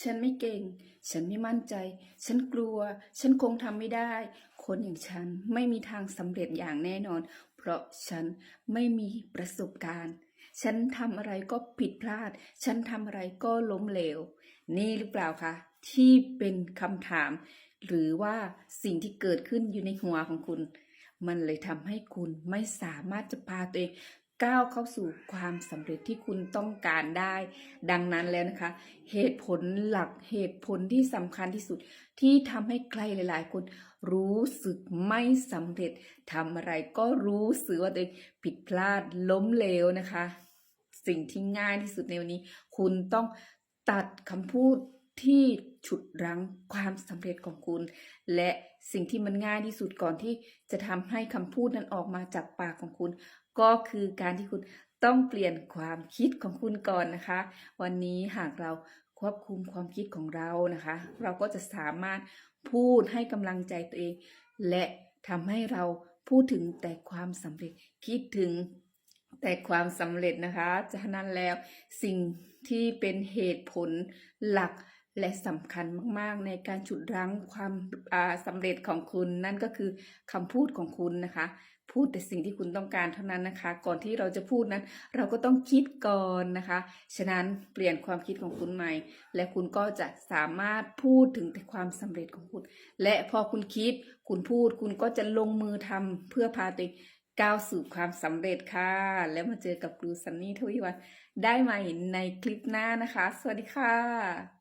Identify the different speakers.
Speaker 1: ฉันไม่เก่ง ฉันไม่มั่นใจ ฉันกลัว ฉันคงทำไม่ได้ คนอย่างฉันไม่มีทางสำเร็จอย่างแน่นอน เพราะฉันไม่มีประสบการณ์ ฉันทำอะไรก็ผิดพลาด ฉันทำอะไรก็ล้มเหลว นี่หรือเปล่าคะที่เป็นคำถาม หรือว่าสิ่งที่เกิดขึ้นอยู่ในหัวของคุณ มันเลยทำให้คุณไม่สามารถจะพาตัวเอง ก้าวเข้าสู่ความสำเร็จที่คุณต้องการได้ ดังนั้นแล้วนะคะ เหตุผลหลักเหตุผลที่สำคัญที่สุด ที่ทำให้ใครหลาย ๆ คนรู้สึกไม่สำเร็จทำอะไรก็รู้สึกว่าตัวเองผิดพลาดล้มเหลวนะคะ สิ่งที่ง่ายที่สุดในวันนี้ คุณต้องตัดคำพูด ที่ฉุดรั้งความสำเร็จของคุณ และสิ่งที่มันง่ายที่สุดก่อนที่จะทำให้คำพูดนั้นออกมาจากปากของคุณ ก็คือการที่คุณต้องเปลี่ยนความคิดของคุณก่อนนะคะ วันนี้หากเราควบคุมความคิดของเรานะคะ เราก็จะสามารถพูดให้กำลังใจตัวเอง และทำให้เราพูดถึงแต่ความสำเร็จคิดถึงแต่ความสำเร็จนะคะฉะนั้นแล้วสิ่งที่เป็นเหตุผลหลัก และสำคัญมากๆในการฉุดรั้งความสำเร็จของคุณ นั่นก็คือคำพูดของคุณนะคะ พูดแต่สิ่งที่คุณต้องการเท่านั้นนะคะ ก่อนที่เราจะพูดนั้น เราก็ต้องคิดก่อนนะคะ ฉะนั้นเปลี่ยนความคิดของคุณใหม่ และคุณก็จะสามารถพูดถึงแต่ความสำเร็จของคุณ และพอคุณคิด คุณพูด คุณก็จะลงมือทำเพื่อพาตัวเองก้าวสู่ความสำเร็จค่ะ แล้วมาเจอกับครูซันนี่ทวีวันได้ใหม่ในคลิปหน้านะคะ สวัสดีค่ะ